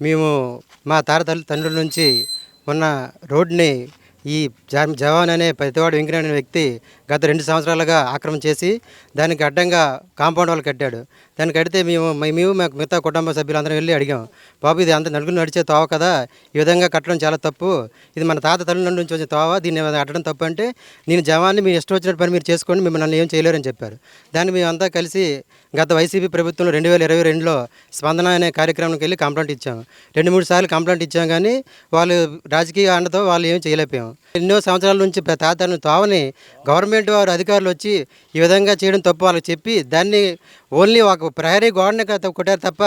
మేము మా తాత తండ్రుల నుంచి ఉన్న రోడ్ని ఈ జవాన్ అనే పెద్దవాడు వెంకయ్య అనే వ్యక్తి గత రెండు సంవత్సరాలుగా ఆక్రమణ చేసి దానికి అడ్డంగా కాంపౌండ్ వాళ్ళు కట్టాడు. దానికి కడితే మేము మేము మాకు మిగతా కుటుంబ సభ్యులందరం వెళ్ళి అడిగాం బాబు ఇది అంత నలుగురు నడిచే తోవ కదా ఈ విధంగా కట్టడం చాలా తప్పు. ఇది మన తాత తల్లి నుంచి వచ్చిన తోవ దీన్ని అట్టడం తప్పు అంటే నేను జవాన్ని మీరు ఇష్టం వచ్చినట్టు పని మీరు చేసుకోండి మిమ్మల్ని నన్ను ఏం చేయలేరని చెప్పారు. దాన్ని మేమంతా కలిసి గత వైసీపీ ప్రభుత్వంలో రెండు వేల ఇరవై రెండులో స్పందన అనే కార్యక్రమానికి వెళ్ళి కంప్లైంట్ ఇచ్చాము రెండు మూడు సార్లు కంప్లైంట్ ఇచ్చాం కానీ వాళ్ళు రాజకీయ అండతో వాళ్ళు ఏం చేయలేకపోయాం. ఎన్నో సంవత్సరాల నుంచి తాతను తోవని గవర్నమెంట్ వారు అధికారులు వచ్చి ఈ విధంగా చేయడం తప్పు వాళ్ళకి చెప్పి దాన్ని ఓన్లీ ఒక ప్రహరీ గోడని కొట్టారు తప్ప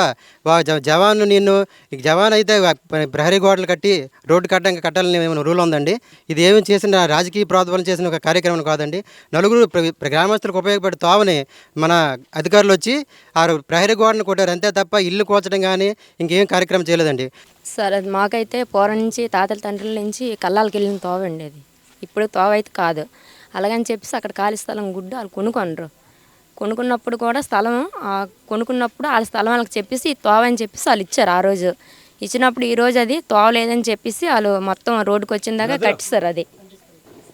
వా- జ- నిన్ను జవాన్ అయితే ప్రహరీ గోడలు కట్టి రోడ్డు కట్టడానికి కట్టాలని ఏమైనా రూల్ ఉందండి? ఇది ఏమి చేసిన రాజకీయ ప్రాతిపదన చేసిన ఒక కార్యక్రమం కాదండి. నలుగురు ప్ర- గ్రామస్తులకు ఉపయోగపడే తోవని మన అధికారులు వచ్చి ఆ ప్రహరీ గోడను కొట్టారు. అంతే తప్ప ఇల్లు కూల్చడం కానీ ఇంకేం కార్యక్రమం చేయలేదండి. సార్ అది మాకైతే పోర నుంచి తాతల తండ్రుల నుంచి కళ్ళాలకి వెళ్ళిన తోవ అండి అది. ఇప్పుడు తోవ అయితే కాదు. అలాగని చెప్పేసి అక్కడ ఖాళీ స్థలం గుడ్డు వాళ్ళు కొనుక్కొనరు. కొనుక్కున్నప్పుడు కూడా స్థలం కొనుక్కున్నప్పుడు వాళ్ళ స్థలం వాళ్ళకి చెప్పేసి తోవ అని చెప్పేసి వాళ్ళు ఇచ్చారు ఆ రోజు. ఇచ్చినప్పుడు ఈ రోజు అది తోవ లేదని చెప్పేసి వాళ్ళు మొత్తం రోడ్డుకి వచ్చిన దాకా కట్టిస్తారు అది.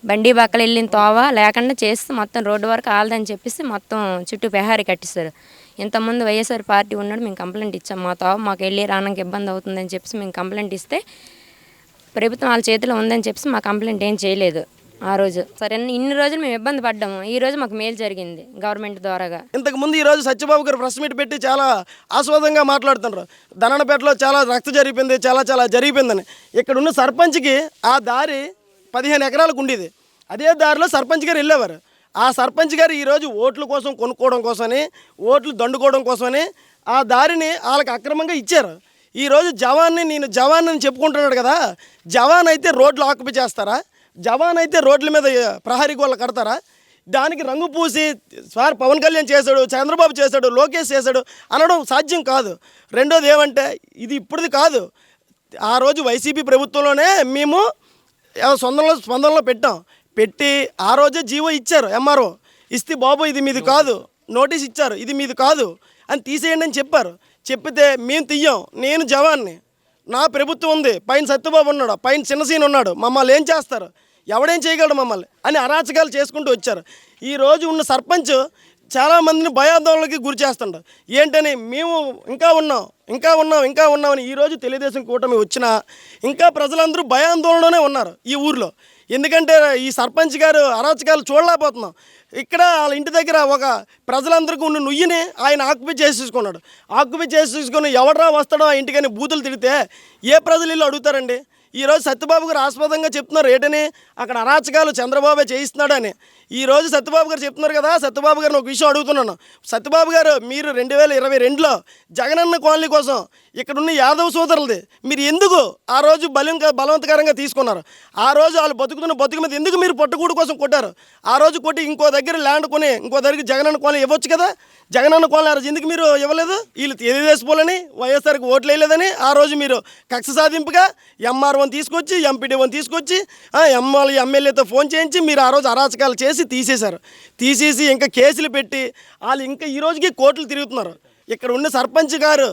బండి బక్కలు వెళ్ళిన తోవ లేకుండా చేస్తే మొత్తం రోడ్డు వరకు ఆలదని చెప్పేసి మొత్తం చుట్టూ పెహారీ కట్టిస్తారు ఇంతకుముందు వైఎస్ఆర్ పార్టీ ఉన్నాడు మేము కంప్లైంట్ ఇచ్చాం మా తోవ మాకు వెళ్ళి రావడానికి ఇబ్బంది అవుతుందని చెప్పేసి మేము కంప్లైంట్ ఇస్తే ప్రభుత్వం వాళ్ళ చేతిలో ఉందని చెప్పేసి మా కంప్లైంట్ ఏం చేయలేదు. ఆ రోజు. సరే ఇన్ని రోజులు మేము ఇబ్బంది పడ్డాము. ఈ రోజు మాకు మేలు జరిగింది గవర్నమెంట్ ద్వారాగా. ఇంతకు ముందు ఈరోజు సత్యబాబు గారు ప్రెస్ మీట్ పెట్టి చాలా ఆస్వాదంగా మాట్లాడుతున్నారు ధననపేటలో చాలా రక్త జరిగిపోయింది చాలా చాలా జరిగిపోయిందని. ఇక్కడ ఉన్న సర్పంచ్కి ఆ దారి పదిహేను ఎకరాలకు ఉండేది. అదే దారిలో సర్పంచ్ గారు వెళ్ళేవారు. ఆ సర్పంచ్ గారు ఈరోజు ఓట్ల కోసం కొనుక్కోవడం కోసమని ఓట్లు దండుకోవడం కోసమని ఆ దారిని వాళ్ళకి అక్రమంగా ఇచ్చారు. ఈరోజు జవాన్ని నేను జవాన్ అని చెప్పుకుంటున్నాడు కదా జవాన్ అయితే రోడ్లు ఆక్యుపై చేస్తారా? జవాన్ అయితే రోడ్ల మీద ప్రహరీ గోళ్ళ కడతారా? దానికి రంగు పూసి సార్ పవన్ కళ్యాణ్ చేశాడు చంద్రబాబు చేశాడు లోకేష్ చేశాడు అనడం సాధ్యం కాదు. రెండోది ఏమంటే ఇది ఇప్పుడుది కాదు. ఆ రోజు వైసీపీ ప్రభుత్వంలోనే మేము ఆ స్పందనలో స్పందనలో పెట్టాం. పెట్టి ఆ రోజే జీవో ఇచ్చారు ఎంఆర్ఓ. ఇస్తే బాబు ఇది మీది కాదు నోటీస్ ఇచ్చారు ఇది మీది కాదు అని తీసేయండి అని చెప్పారు. చెప్పితే మేము తీయం నేను జవాన్ని. నా ప్రభుత్వం ఉంది పైన సత్యబాబు ఉన్నాడు పైన చిన్నసీన ఉన్నాడు మమ్మల్ని ఏం చేస్తారు? ఎవడేం చేయగలడు మమ్మల్ని? అని అరాచకాలు చేసుకుంటూ వచ్చారు. ఈ రోజు ఉన్న సర్పంచ్ చాలామందిని భయాందోళనకి గురి చేస్తుండ ఏంటని మేము ఇంకా ఉన్నాం ఇంకా ఉన్నాం ఇంకా ఉన్నామని ఈరోజు తెలుగుదేశం కూటమి వచ్చినా ఇంకా ప్రజలందరూ భయాందోళనలోనే ఉన్నారు ఈ ఊర్లో. ఎందుకంటే ఈ సర్పంచ్ గారు అరాచకాలు చూడలేకపోతున్నాం. ఇక్కడ వాళ్ళ ఇంటి దగ్గర ఒక ప్రజలందరికీ ఉన్న నుయ్యిని ఆయన ఆక్యుపై చేసేసుకున్నాడు. ఆక్యుపై చేసేసుకుని ఎవడరా వస్తాడో ఆ ఇంటికని బూతులు తిడితే ఏ ప్రజలు ఇల్లు అడుగుతారండి? ఈరోజు సత్యబాబు గారు ఆస్పదంగా చెప్తున్నారు ఏంటని? అక్కడ అరాచకాలు చంద్రబాబే చేయిస్తున్నాడని. ఈరోజు సత్యబాబు గారు చెప్తున్నారు కదా సత్యబాబు గారిని ఒక విషయం అడుగుతున్నాను. సత్యబాబు గారు మీరు రెండు వేల ఇరవై రెండులో జగనన్న కాలనీ కోసం ఇక్కడ ఉన్న యాదవ్ సోదరులది మీరు ఎందుకు ఆ రోజు బలం బలవంతకరంగా తీసుకున్నారు? ఆ రోజు వాళ్ళు బతుకుతున్న బతుకు మీద ఎందుకు మీరు పొట్టగూడు కోసం కొట్టారు? ఆ రోజు కొట్టి ఇంకో దగ్గర ల్యాండ్ కొని ఇంకో దగ్గర జగనన్న కాలనీ ఇవ్వచ్చు కదా? జగనన్న కాలనీ ఆ రోజు ఎందుకు మీరు ఇవ్వలేదు? వీళ్ళు తెలియజేసుకోవాలని వైఎస్ఆర్కి ఓట్లు వేయలేదని ఆ రోజు మీరు కక్ష సాధింపుగా ఎంఆర్ఓని తీసుకొచ్చి ఎంపీడీఓని తీసుకొచ్చి ఎమ్మెల్యే ఎమ్మెల్యేతో ఫోన్ చేయించి మీరు ఆ రోజు అరాచకాలు చేసి తీసేశారు. తీసేసి ఇంకా కేసులు పెట్టి వాళ్ళు ఇంకా ఈ రోజుకి కోర్టులు తిరుగుతున్నారు. ఇక్కడ ఉన్న సర్పంచ్ గారు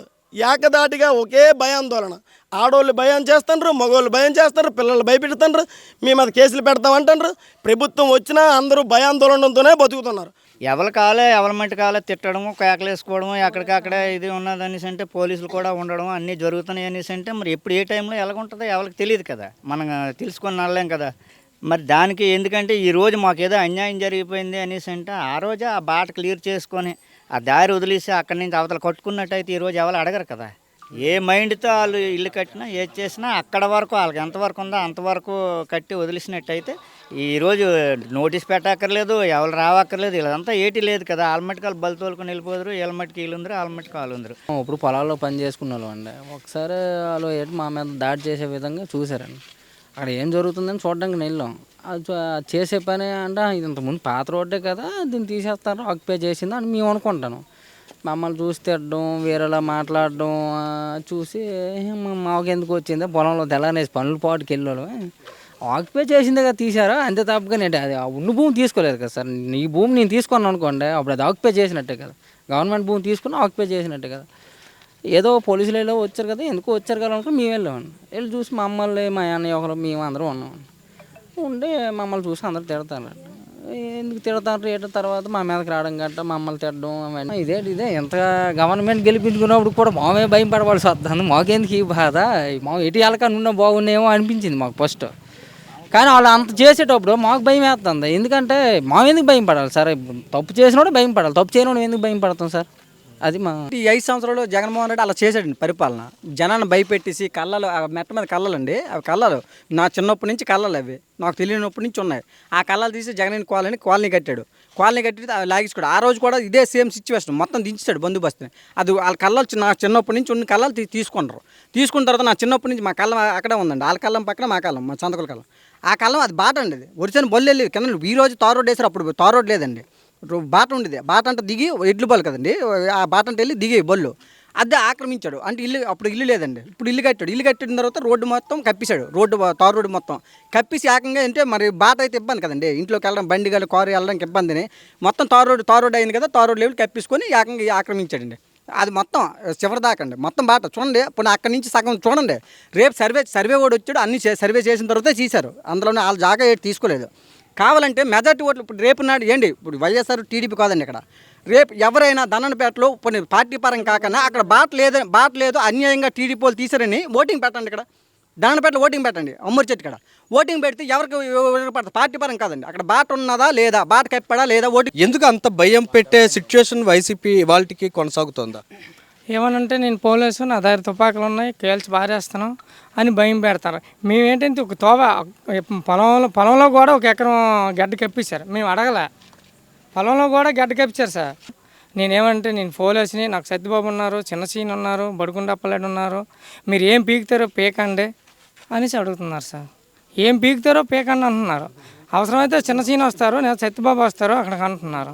ఏకదాటిగా ఒకే భయాందోళన. ఆడవాళ్ళు భయం చేస్తుండ్రు మగవాళ్ళు భయం చేస్తారు పిల్లలు భయపెడుతుండ్రు మేము అది కేసులు పెడతామంటారు ప్రభుత్వం వచ్చినా అందరూ భయాందోళనతోనే బతుకుతున్నారు. ఎవరి కాలే ఎవరి మట్టి కాలే తిట్టడము కేకలేసుకోవడము ఎక్కడికక్కడ ఇది ఉన్నది అనేసి అంటే పోలీసులు కూడా ఉండడం అన్నీ జరుగుతున్నాయి అనేసి అంటే మరి ఎప్పుడు ఏ టైంలో ఎలాగుంటుందో ఎవరికి తెలియదు కదా. మనం తెలుసుకొని నడలేం కదా. మరి దానికి ఎందుకంటే ఈరోజు మాకు ఏదో అన్యాయం జరిగిపోయింది అనేసి అంటే ఆ రోజే ఆ బాట క్లియర్ చేసుకొని ఆ దారి వదిలేసి అక్కడి నుంచి అవతల కట్టుకున్నట్టయితే ఈరోజు ఎవరు అడగరు కదా. ఏ మైండ్తో వాళ్ళు ఇల్లు కట్టినా ఏది చేసినా అక్కడ వరకు వాళ్ళకి ఎంతవరకు ఉందో అంతవరకు కట్టి వదిలేసినట్టయితే ఈరోజు నోటీస్ పెట్టక్కర్లేదు ఎవరు రావక్కర్లేదు ఇదంతా ఏటి లేదు కదా. ఆల్మట్కాలు వాళ్ళు బలి తోలుకొని వెళ్ళిపోదురు వీళ్ళమట్టికి వీళ్ళుందరు ఆల్మట్కి వాళ్ళుందరు. ఇప్పుడు పొలాల్లో పని చేసుకున్న వాళ్ళు అండి. ఒకసారి వాళ్ళు ఏంటి మా మీద దాడి చేసే విధంగా చూశారండి. అక్కడ ఏం జరుగుతుందని చూడడానికి వెళ్ళాం. అది చేసే పని అంటే ఇది ఇంతకుముందు పాత రోడ్డే కదా దీన్ని తీసేస్తారు ఆక్యుపై చేసింది అని మేము అనుకుంటాను. మమ్మల్ని చూసి తిట్టడం వేరేలా మాట్లాడడం చూసి "మా- మాకు ఎందుకు వచ్చింది? పొలంలో తెల్లనేసి పనుల పాటుకి వెళ్ళాడు ఆక్యుపై చేసిందే కదా తీసారా అంతే తప్పగానే అంటే అది ఉన్న భూమి తీసుకోలేదు కదా సార్. నీ భూమి నేను తీసుకున్నాను అనుకోండి అప్పుడు అది ఆక్యుపై చేసినట్టే కదా. గవర్నమెంట్ భూమి తీసుకుని ఆక్యుపై చేసినట్టే కదా. ఏదో పోలీసులు వెళ్ళో వచ్చారు కదా ఎందుకో వచ్చారు కదా అనుకుని మేము వెళ్ళామండి. వెళ్ళి చూసి మమ్మల్ని మా అన్నయ్య ఒకరు మేము అందరం ఉన్నాం. ఉండి మమ్మల్ని చూసి అందరు తిడతారండి ఎందుకు తిడతారు? ఏట తర్వాత మా మీదకి రావడం గట్ట మమ్మల్ని తిట్టడం అవన్నీ. ఇదే ఇదే. ఎంత గవర్నమెంట్ గెలిపించుకున్నప్పుడు కూడా మామే భయం పడవలసి వస్తుంది. మాకెందుకు ఈ బాధ? మా ఎటు వెళ్ళకని ఉన్న బాగున్నాయేమో అనిపించింది మాకు ఫస్ట్ కానీ వాళ్ళు అంత చేసేటప్పుడు మాకు భయం వేస్తుంది. ఎందుకంటే మా ఎందుకు భయం పడాలి సార్? తప్పు చేసినోడు భయం పడాలి. తప్పు చేయనోడు ఎందుకు భయం పడతాం సార్? అది మా ఈ ఐదు సంవత్సరాలు జగన్మోహన్ రెడ్డి అలా చేశాడండి పరిపాలన. జనాన్ని భయపెట్టేసి కళ్ళలు ఆ మెట్ట మీద కళ్ళలండి. అవి కళ్ళలు నా చిన్నప్పటి నుంచి కళ్ళలు అవి. నాకు తెలియనప్పటి నుంచి ఉన్నాయి. ఆ కళ్ళలు తీసి జగన్ కాలనీ కాలనీ కట్టాడు. కాలనీ కట్టి లాగించుకోడు ఆ రోజు కూడా ఇదే సేమ్ సిచ్యువేషన్ మొత్తం దించాడు బందోబస్తుని. అది వాళ్ళ కళ్ళలు నా చిన్నప్పటి నుంచి ఉన్న కళ్ళలు తీ తీసుకుంటారు. తీసుకున్న తర్వాత నా చిన్నప్పటి నుంచి మా కళ్ళం అక్కడే ఉందండి. వాళ్ళ కళ్ళం పక్కన మా కళ్ళం మా చందకుల కళ్ళం. ఆ కళ్ళం అది బాట అండి అది. ఒరిసిన బొల్లు కింద ఈ రోజు తార్ రోడ్ వేసారు అప్పుడు తార్ రోడ్ లేదండి. బాట ఉండేది. బాట అంటే దిగి ఎడ్లు బల్ కదండి. ఆ బాట అంటే వెళ్ళి దిగే బళ్ళు. అదే ఆక్రమించాడు. అంటే ఇల్లు అప్పుడు ఇల్లు లేదండి. ఇప్పుడు ఇల్లు కట్టాడు. ఇల్లు కట్టిన తర్వాత రోడ్డు మొత్తం కప్పిశాడు. రోడ్డు తారు రోడ్డు మొత్తం. కప్పిసి ఏకంగా అంటే మరి బాట అయితే ఇబ్బంది కదండి. ఇంట్లోకి వెళ్ళడం బండి కానీ కారు వెళ్ళడానికి ఇబ్బందిని. మొత్తం తారు రోడ్డు తారు రోడ్డు అయింది కదా తారు రోడ్డు లెవెల్ కప్పించుకొని ఏకంగా ఆక్రమించాడండి. అది మొత్తం చివరి దాకా అండి. మొత్తం బాట. చూడండి. ఇప్పుడు అక్కడి నుంచి సగం చూడండి. రేపు సర్వే సర్వే కూడా వచ్చాడు. అన్ని సర్వే చేసిన తర్వాత తీశారు. అందులోనే వాళ్ళ జాగా ఏది తీసుకోలేదు. కావాలంటే మెజార్టీ ఓట్లు ఇప్పుడు రేపు నాడు ఏంటి? ఇప్పుడు వైఎస్ఆర్ టీడీపీ కాదండి ఇక్కడ. రేపు ఎవరైనా దన్ననపేటలో కొన్ని పార్టీ పరం కాకుండా అక్కడ బాట లేదని బాట లేదు అన్యాయంగా టీడీపీ వాళ్ళు తీసారని ఓటింగ్ పెట్టండి ఇక్కడ. దన్నపేటలో ఓటింగ్ పెట్టండి అమ్మూరి చెట్టు ఇక్కడ ఓటింగ్ పెడితే ఎవరికి పడతారు పార్టీ పరం కాదండి. అక్కడ బాట ఉన్నదా లేదా? బాట కప్పడా లేదా? ఓటింగ్ ఎందుకు అంత భయం పెట్టే సిచ్యువేషన్ వైసీపీ ఇవాళకి కొనసాగుతోందా? ఏమనంటే నేను పోలీసు నా దగ్గర తుపాకులు ఉన్నాయి కేల్చి బారేస్తాను అని భయం పెడతారు. మేమేంటంటే ఒక తోవ పొలంలో పొలంలో కూడా ఒక ఎకరం గడ్డ కప్పించారు మేము అడగలే. పొలంలో కూడా గడ్డ కప్పించారు సార్. నేనేమంటే నేను పోలీసుని నాకు సత్యబాబు ఉన్నారు చిన్న సీన్ ఉన్నారు బడుగుండప్పలేడు ఉన్నారు మీరు ఏం పీకుతారో పీకండి అనేసి అడుగుతున్నారు సార్. ఏం పీకుతారో పీకండి అంటున్నారు. అవసరమైతే చిన్న సీన్ వస్తారు నేను సత్యబాబు వస్తారు అక్కడికి అంటున్నారు.